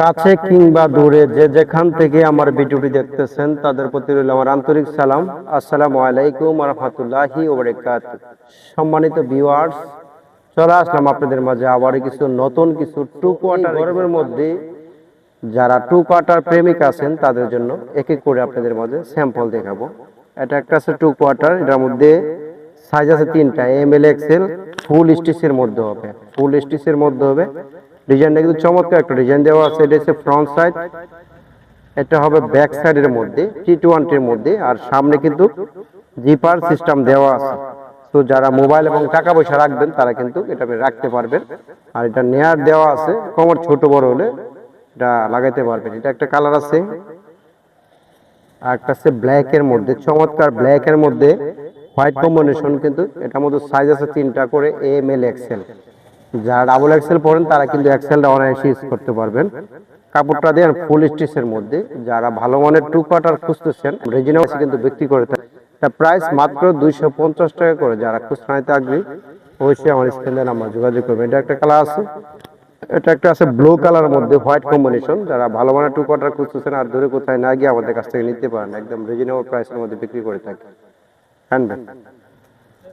কাছে কিংবা দূরে যে যেখান থেকে আমার ভিডিওটি দেখতেছেন, তাদের প্রতি রইল আমার আন্তরিক সালাম। আসসালামু আলাইকুম রহমতুল্লাহি ওবরাকাত। সম্মানিত ভিউয়ার্স, চলে আসলাম আপনাদের মাঝে আবার কিছু নতুন, কিছু টু কোয়ার্টার গরমের মধ্যে। যারা টু কোয়ার্টার প্রেমিক আছেন, তাদের জন্য এক এক করে আপনাদের মাঝে স্যাম্পল দেখাবো। এটা একটা আছে টু কোয়ার্টার, এটার মধ্যে সাইজ আছে তিনটা এম এল এক্সেল ফুল স্টিচের মধ্যে হবে। ফুল স্টিচের মধ্যে হবে। ডিজাইনটা কিন্তু চমৎকার একটা ডিজাইন দেওয়া আছে। এটা হচ্ছে ফ্রন্ট সাইড এটা হবে ব্যাক সাইডের মধ্যে টি টোয়েন্টির মধ্যে। আর সামনে কিন্তু জিপার সিস্টেম দেওয়া আছে। তো যারা মোবাইল এবং টাকা পয়সা রাখবেন, তারা কিন্তু এটা রাখতে পারবেন। আর এটা নেয়ার দেওয়া আছে। কমর ছোট বড় হলে এটা লাগাইতে পারবেন। এটা একটা কালার আছে। আর একটা আছে ব্ল্যাক এর মধ্যে। চমৎকার ব্ল্যাক এর মধ্যে হোয়াইট কম্বিনেশন কিন্তু এটার মধ্যে সাইজ আছে তিনটা করে এম এল এক্সেল যারা ডাবল এক্সেল পড়েন তারা কিন্তু এক্সেলটা অনায়াসে ইউজ করতে পারবেন। কাপড়টা দেন ফুল স্টিচের মধ্যে। যারা ভালো মানের টু কোয়ার্টার খুঁজতেছেন রেজিনা কিন্তু বিক্রি করে থাকে এটা প্রাইস মাত্র দুইশো পঞ্চাশ টাকা করে। যারা খুচরা নিতে আগ্রহী, অবশ্যই আমার স্ক্রিনে নাম্বার যোগাযোগ করবেন। এটা একটা কালার আছে। এটা একটা আছে ব্লু কালারের মধ্যে হোয়াইট কম্বিনেশন যারা ভালো মানের টু কোয়ার্টার খুঁজতেছেন আর দূরে কোথায় না গিয়ে আমাদের কাছ থেকে নিতে পারেন। একদম রিজনেবল প্রাইসের মধ্যে বিক্রি করে থাকে হ্যান্ডব্যাগ।